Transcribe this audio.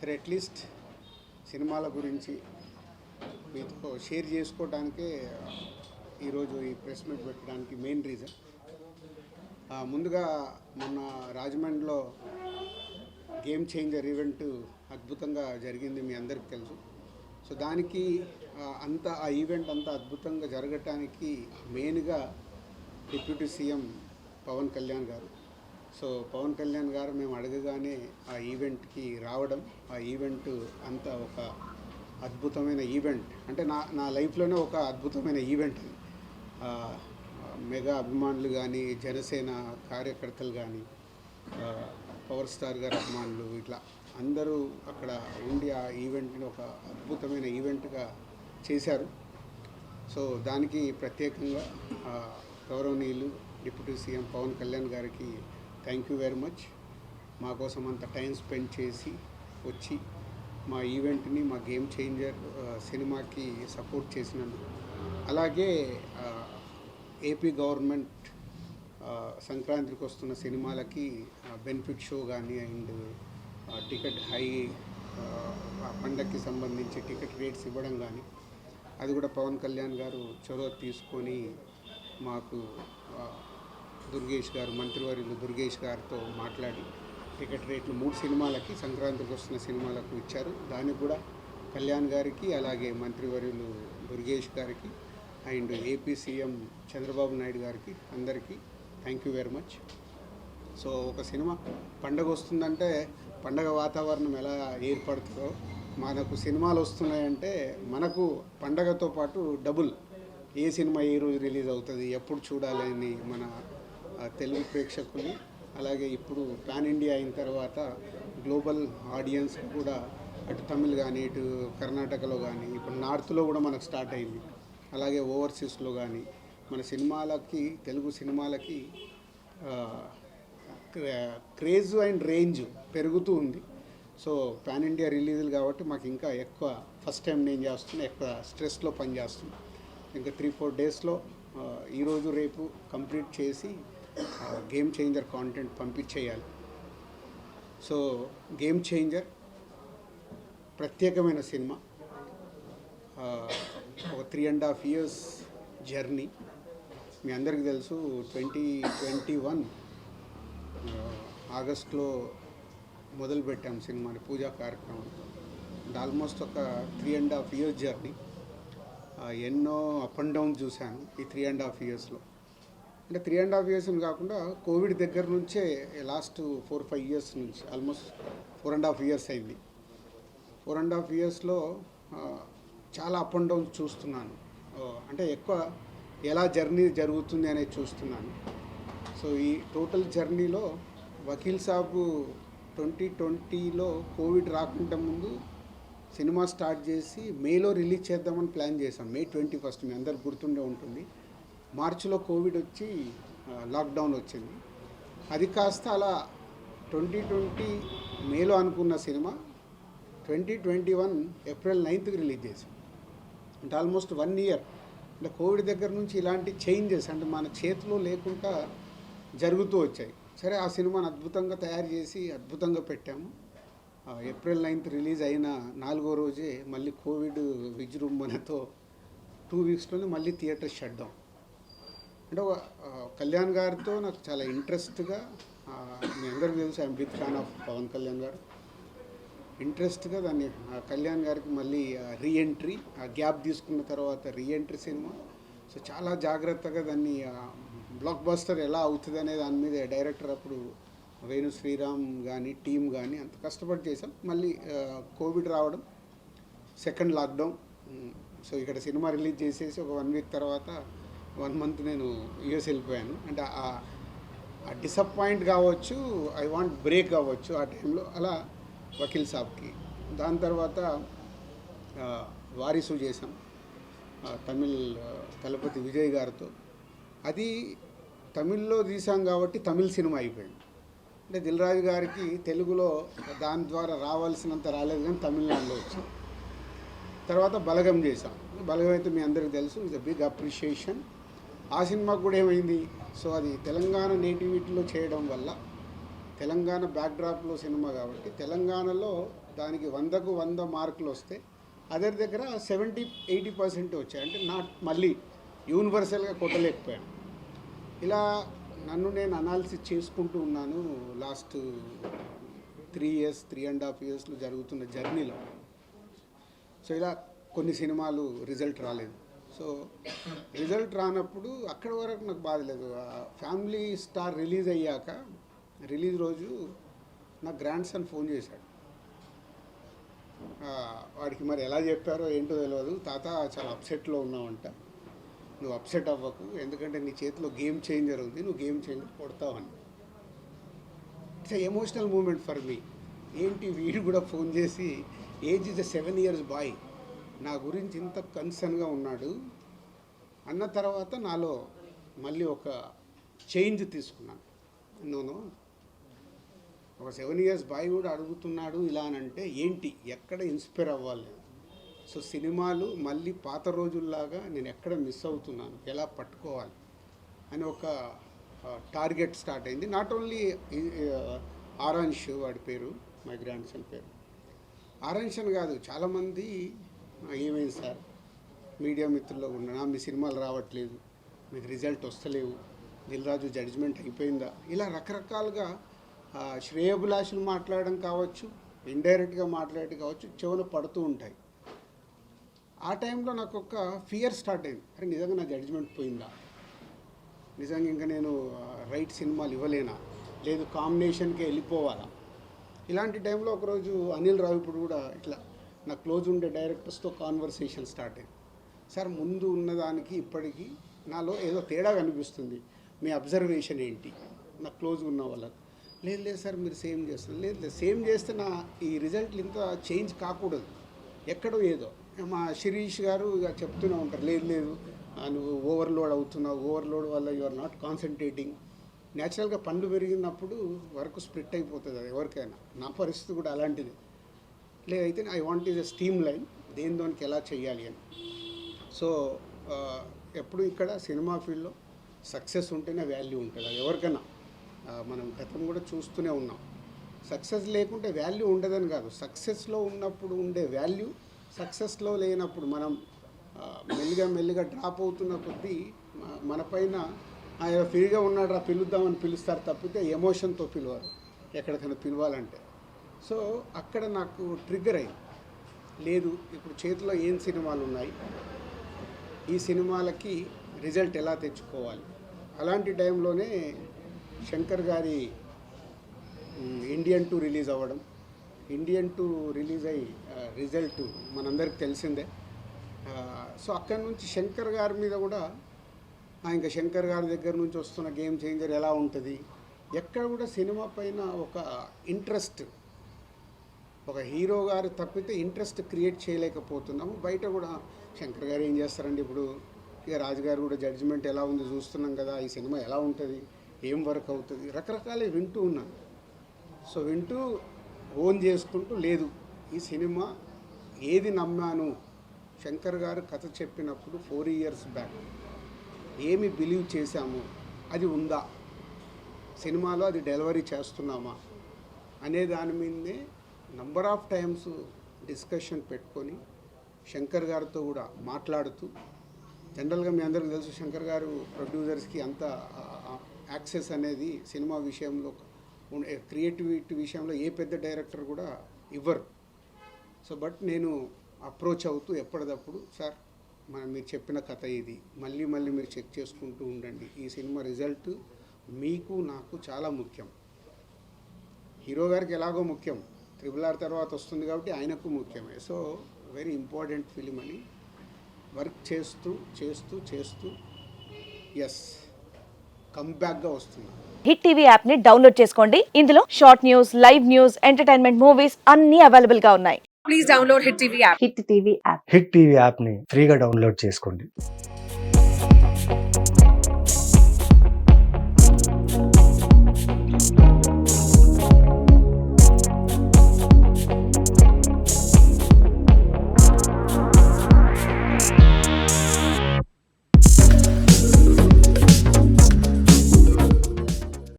సరే అట్లీస్ట్ సినిమాల గురించి మీతో షేర్ చేసుకోవడానికే ఈరోజు ఈ ప్రెస్ మీట్ పెట్టడానికి మెయిన్ రీజన్ ముందుగా మొన్న రాజమండ్రిలో గేమ్ చేంజర్ ఈవెంట్ అద్భుతంగా జరిగింది మీ అందరికి తెలుసు. సో దానికి అంత ఆ ఈవెంట్ అంత అద్భుతంగా జరగటానికి మెయిన్గా డిప్యూటీ సీఎం పవన్ కళ్యాణ్ గారు సో పవన్ కళ్యాణ్ గారు మేము అడగగానే ఆ ఈవెంట్కి రావడం ఆ ఈవెంట్ అంత ఒక అద్భుతమైన ఈవెంట్. అంటే నా నా లైఫ్లోనే ఒక అద్భుతమైన ఈవెంట్ అది. మెగా అభిమానులు కానీ జనసేన కార్యకర్తలు కానీ పవర్ స్టార్ గారి అభిమానులు ఇట్లా అందరూ అక్కడ ఉండి ఆ ఈవెంట్ని ఒక అద్భుతమైన ఈవెంట్గా చేశారు. సో దానికి ప్రత్యేకంగా గౌరవనీయులు డిప్యూటీ సీఎం పవన్ కళ్యాణ్ గారికి థ్యాంక్ యూ వెరీ మచ్ మా కోసం అంత టైం స్పెండ్ చేసి వచ్చి మా ఈవెంట్ని మా గేమ్ చేంజర్ సినిమాకి సపోర్ట్ చేసినందుకు. అలాగే ఏపీ గవర్నమెంట్ సంక్రాంతికి వస్తున్న సినిమాలకి బెనిఫిట్ షో కానీ అండ్ టికెట్ హై పండగకి సంబంధించి టికెట్ రేట్స్ ఇవ్వడం కానీ అది కూడా పవన్ కళ్యాణ్ గారు చొరవ తీసుకొని మాకు దుర్గేష్ గారు మంత్రివర్యులు దుర్గేష్ గారితో మాట్లాడి టికెట్ రేట్లు మూడు సినిమాలకి సంక్రాంతికి వస్తున్న సినిమాలకు ఇచ్చారు. దానికి కూడా కళ్యాణ్ గారికి అలాగే మంత్రివర్యులు దుర్గేష్ గారికి and AP CM Chandrababu Naidu గారికి అందరికీ thank you very much so ఒక సినిమా పండగ వస్తుందంటే పండగ వాతావరణం ఎలా ఏర్పడుతుందో మనకు సినిమాలు వస్తున్నాయంటే మనకు పండగతో పాటు డబుల్ ఏ సినిమా ఏ రోజు రిలీజ్ అవుతుంది ఎప్పుడు చూడాలి అని మన తెలుగు ప్రేక్షకులు అలాగే ఇప్పుడు పాన్ ఇండియా అయిన తర్వాత గ్లోబల్ ఆడియన్స్ కూడా అటు తమిళ్ కానీ ఇటు కర్ణాటకలో కానీ ఇప్పుడు నార్త్లో కూడా మనకు స్టార్ట్ అయింది. అలాగే ఓవర్సీస్లో కానీ మన సినిమాలకి తెలుగు సినిమాలకి క్రేజ్ అండ్ రేంజ్ పెరుగుతూ ఉంది. సో పాన్ ఇండియా రిలీజులు కాబట్టి మాకు ఇంకా ఎక్కువ ఫస్ట్ టైం నేను చేస్తున్నా ఎక్కువ స్ట్రెస్లో పనిచేస్తున్నా. ఇంకా త్రీ ఫోర్ డేస్లో ఈరోజు రేపు కంప్లీట్ చేసి గేమ్ చేంజర్ కాంటెంట్ పంపించేయాలి. సో గేమ్ చేంజర్ ప్రత్యేకమైన సినిమా. ఒక three and half years journey మీ అందరికీ తెలుసు ట్వంటీ ట్వంటీ వన్ ఆగస్ట్లో మొదలుపెట్టాం సినిమాని పూజా కార్యక్రమం. ఆల్మోస్ట్ ఒక three and half years journey ఎన్నో అప్ అండ్ డౌన్ చూశాను ఈ త్రీ అండ్ హాఫ్ ఇయర్స్లో అంటే త్రీ అండ్ హాఫ్ ఇయర్స్ కాకుండా కోవిడ్ దగ్గర నుంచే లాస్ట్ ఫోర్ ఫైవ్ ఇయర్స్ నుంచి almost four and half years అయింది. ఫోర్ అండ్ హాఫ్ ఇయర్స్లో చాలా అప్ అండ్ డౌన్ చూస్తున్నాను. అంటే ఎక్కువ ఎలా జర్నీ జరుగుతుంది అనేది చూస్తున్నాను. సో ఈ టోటల్ జర్నీలో వకీల్ సాబు ట్వంటీ ట్వంటీలో కోవిడ్ రాకుండా ముందు సినిమా స్టార్ట్ చేసి మేలో రిలీజ్ చేద్దామని ప్లాన్ చేశాం. మే ట్వంటీ ఫస్ట్ మీ అందరు గుర్తుండే ఉంటుంది. మార్చిలో కోవిడ్ వచ్చి లాక్డౌన్ వచ్చింది. అది కాస్త అలా ట్వంటీ ట్వంటీ మేలో అనుకున్న cinema twenty twenty one April నైన్త్కి రిలీజ్ చేసాం అంటే ఆల్మోస్ట్ వన్ ఇయర్. అంటే కోవిడ్ దగ్గర నుంచి ఇలాంటి చేంజెస్ అంటే మన చేతిలో లేకుండా జరుగుతూ వచ్చాయి. సరే ఆ సినిమాని అద్భుతంగా తయారు చేసి అద్భుతంగా పెట్టాము. ఏప్రిల్ నైన్త్ రిలీజ్ అయిన నాలుగో రోజే మళ్ళీ కోవిడ్ విజృంభణతో టూ వీక్స్లోనే మళ్ళీ థియేటర్ షట్ డౌన్. అంటే ఒక, కళ్యాణ్ గారితో నాకు చాలా ఇంట్రెస్ట్గా ఆ, మీ అందరికీ తెలుసు I'm big fan of Pawan Kalyan గారు. ఇంట్రెస్ట్గా దాన్ని కళ్యాణ్ గారికి మళ్ళీ రీఎంట్రీ ఆ గ్యాప్ తీసుకున్న తర్వాత రీఎంట్రీ సినిమా. సో చాలా జాగ్రత్తగా దాన్ని బ్లాక్ బస్టర్ ఎలా అవుతుంది అనే దాని మీద డైరెక్టర్ అప్పుడు వేణు శ్రీరామ్ కానీ టీం కానీ అంత కష్టపడి చేసాం మళ్ళీ కోవిడ్ రావడం సెకండ్ లాక్డౌన్ సో ఇక్కడ సినిమా రిలీజ్ చేసేసి ఒక వన్ వీక్ తర్వాత వన్ మంత్ నేను యుఎస్ వెళ్ళిపోయాను. అంటే ఆ డిసప్పాయింట్ కావచ్చు ఐ వాంట్ బ్రేక్ కావచ్చు ఆ టైంలో అలా వకీల్ సాబ్కి. దాని తర్వాత వారిసు చేశాం తమిళ్ తలపతి విజయ్ గారితో. అది తమిళ్ళో తీసాం కాబట్టి తమిళ్ సినిమా అయిపోయింది. అంటే దిల్రాజు గారికి తెలుగులో దాని ద్వారా రావాల్సినంత రాలేదు కానీ తమిళనాడులో వచ్చాం తర్వాత బలగం చేశాం. బలగం అయితే మీ అందరికీ తెలుసు ఇస్ అ బిగ్ అప్రిషియేషన్. ఆ సినిమాకు కూడా ఏమైంది? సో అది తెలంగాణ నేటివిటీలో చేయడం వల్ల తెలంగాణ బ్యాక్డ్రాప్లో సినిమా కాబట్టి తెలంగాణలో దానికి వందకు వంద మార్కులు వస్తే అదర్ దగ్గర సెవెంటీ ఎయిటీ పర్సెంట్ వచ్చాయి. అంటే నాట్ మళ్ళీ యూనివర్సల్గా కొట్టలేకపోయాను. ఇలా నన్ను నేను అనాలిసిస్ చేసుకుంటూ ఉన్నాను last three years three and half ఇయర్స్లో జరుగుతున్న జర్నీలో. సో ఇలా కొన్ని సినిమాలు రిజల్ట్ రాలేదు. సో రిజల్ట్ రానప్పుడు అక్కడి వరకు నాకు బాధ లేదు. ఫ్యామిలీ స్టార్ రిలీజ్ అయ్యాక రిలీజ్ రోజు నా గ్రాండ్ సన్ ఫోన్ చేశాడు. వాడికి మరి ఎలా చెప్పారో ఏంటో తెలియదు తాత చాలా అప్సెట్లో ఉన్నావంట. నువ్వు అప్సెట్ అవ్వకు ఎందుకంటే నీ చేతిలో గేమ్ చేంజర్ ఉంది. నువ్వు game changer కొడతావని. It's emotional moment for me. ఏంటి వీడు కూడా ఫోన్ చేసి age is a seven years boy. నా గురించి ఇంత కన్సర్న్గా ఉన్నాడు. అన్న తర్వాత నాలో మళ్ళీ ఒక చేంజ్ తీసుకున్నాను. నేను ఒక సెవెన్ ఇయర్స్ బాయ్ కూడా అడుగుతున్నాడు ఇలా అని అంటే ఏంటి? ఎక్కడ ఇన్స్పైర్ అవ్వాలి? నేను? సో సినిమాలు మళ్ళీ పాత రోజుల్లాగా నేను ఎక్కడ మిస్ అవుతున్నాను? ఎలా పట్టుకోవాలి? అని ఒక టార్గెట్ స్టార్ట్ అయింది. నాట్ ఓన్లీ ఆరాంష్ వాడి పేరు మై గ్రాండ్ సన్ పేరు. ఆరాన్షన్ అని కాదు చాలామంది ఏమైంది సార్? మీడియా మిత్రుల్లో ఉన్నా మీ సినిమాలు రావట్లేదు. మీకు రిజల్ట్ వస్తలేవు. దిల్రాజు జడ్జిమెంట్ అయిపోయిందా? ఇలా రకరకాలుగా శ్రేయభిలాషులు మాట్లాడడం కావచ్చు ఇండైరెక్ట్గా మాట్లాడడం కావచ్చు చెవులు పడుతూ ఉంటాయి. ఆ టైంలో నాకు ఒక ఫియర్ స్టార్ట్ అయింది. అరే నిజంగా నా జడ్జిమెంట్ పోయిందా? నిజంగా ఇంకా నేను రైట్ సినిమాలు ఇవ్వలేనా? లేదు కాంబినేషన్కే వెళ్ళిపోవాలా? ఇలాంటి టైంలో ఒకరోజు అనిల్ రావిపూడి కూడా ఇట్లా నా క్లోజ్ ఉండే డైరెక్టర్స్తో కాన్వర్సేషన్ స్టార్ట్ అయింది. సార్ ముందు ఉన్నదానికి ఇప్పటికీ నాలో ఏదో తేడా కనిపిస్తుంది. మీ అబ్జర్వేషన్ ఏంటి? నా క్లోజ్ ఉన్న వాళ్ళకి. లేదు లేదు సార్ మీరు సేమ్ చేస్తున్నారు. లేదు లేదు సేమ్ చేస్తే నా ఈ రిజల్ట్లు ఇంత చేంజ్ కాకూడదు. ఎక్కడో ఏదో. మా శిరీష్ గారు ఇక చెప్తూనే ఉంటారు. లేదు లేదు నువ్వు ఓవర్లోడ్ అవుతున్నావు. ఓవర్లోడ్ వల్ల యు ఆర్ నాట్ కాన్సన్ట్రేటింగ్. న్యాచురల్గా పండ్లు పెరిగినప్పుడు వర్క్ స్ప్లిట్ అయిపోతుంది అది ఎవరికైనా. నా పరిస్థితి కూడా అలాంటిది. లేదైతే I want is a steam line దేని దానికి ఎలా చేయాలి అని. సో ఎప్పుడు ఇక్కడ సినిమా ఫీల్డ్లో సక్సెస్ ఉంటేనే వాల్యూ ఉంటుంది. అది ఎవరికైనా మనం గతం కూడా చూస్తూనే ఉన్నాం. సక్సెస్ లేకుంటే వాల్యూ ఉండదని కాదు. సక్సెస్లో ఉన్నప్పుడు ఉండే వాల్యూ సక్సెస్లో లేనప్పుడు మనం మెల్లిగా మెల్లిగా డ్రాప్ అవుతున్న కొద్దీ మన పైన "ఆ, ఫ్రీగా ఉన్నాడు రా పిలుద్దామని పిలుస్తారు తప్పితే ఎమోషన్తో పిలవరు. ఎక్కడికైనా పిలవాలంటే. సో అక్కడ నాకు ట్రిగ్గర్ అయింది. లేదు ఇప్పుడు చేతిలో ఏం సినిమాలు ఉన్నాయి? ఈ సినిమాలకి రిజల్ట్ ఎలా తెచ్చుకోవాలి? అలాంటి టైంలోనే శంకర్ గారి ఇండియన్ టూ రిలీజ్ అవ్వడం. ఇండియన్ టూ రిలీజ్ అయ్యి రిజల్ట్ మనందరికి తెలిసిందే. సో అక్కడి నుంచి శంకర్ గారి మీద కూడా ఆ, ఇంకా శంకర్ గారి దగ్గర నుంచి వస్తున్న గేమ్ చేంజర్ ఎలా ఉంటుంది? ఎక్కడ కూడా సినిమా పైన ఒక ఇంట్రెస్ట్ ఒక హీరో గారు తప్పితే ఇంట్రెస్ట్ క్రియేట్ చేయలేకపోతున్నాము. బయట కూడా శంకర్ గారు ఏం చేస్తారండి ఇప్పుడు? ఇక రాజుగారు కూడా జడ్జిమెంట్ ఎలా ఉంది చూస్తున్నాం కదా ఈ సినిమా ఎలా ఉంటుంది ఏం వర్క్ అవుతుంది? రకరకాలే వింటూ ఉన్నాను సో వింటూ ఓన్ చేసుకుంటూ లేదు. ఈ సినిమా ఏది నమ్మాను? శంకర్ గారు కథ చెప్పినప్పుడు ఫోర్ ఇయర్స్ బ్యాక్ ఏమి బిలీవ్ చేశాము? అది ఉందా? సినిమాలో అది డెలివరీ చేస్తున్నామా? అనే దాని మీదే నంబర్ ఆఫ్ టైమ్స్ డిస్కషన్ పెట్టుకొని శంకర్ గారితో కూడా మాట్లాడుతూ జనరల్గా మీ అందరికీ తెలుసు శంకర్ గారు ప్రొడ్యూసర్స్కి అంత యాక్సెస్ అనేది సినిమా విషయంలో క్రియేటివిటీ విషయంలో ఏ పెద్ద డైరెక్టర్ కూడా ఇవ్వరు. సో బట్ నేను అప్రోచ్ అవుతూ ఎప్పటికప్పుడు సార్ మనం మీరు చెప్పిన కథ ఇది మళ్ళీ మళ్ళీ మీరు చెక్ చేసుకుంటూ ఉండండి. ఈ సినిమా రిజల్ట్ మీకు నాకు చాలా ముఖ్యం. హీరో గారికి ఎలాగో ముఖ్యం. త్రిబుల్ ఆర్ తర్వాత వస్తుంది కాబట్టి ఆయనకు ముఖ్యమే. సో వెరీ ఇంపార్టెంట్ ఫిలిం అని. వర్క్ చేస్తూ చేస్తూ చేస్తూ ఎస్ కంబ్యాక్గా వస్తున్నా. హిట్ టీవీ యాప్ని డౌన్లోడ్ చేసుకోండి. ఇందులో short news live news entertainment movies అన్ని అవైలబుల్గా ఉన్నాయి. Please download Hit TV app. Hit TV app Hit TV యాప్ని ఫ్రీగా డౌన్లోడ్ చేసుకోండి.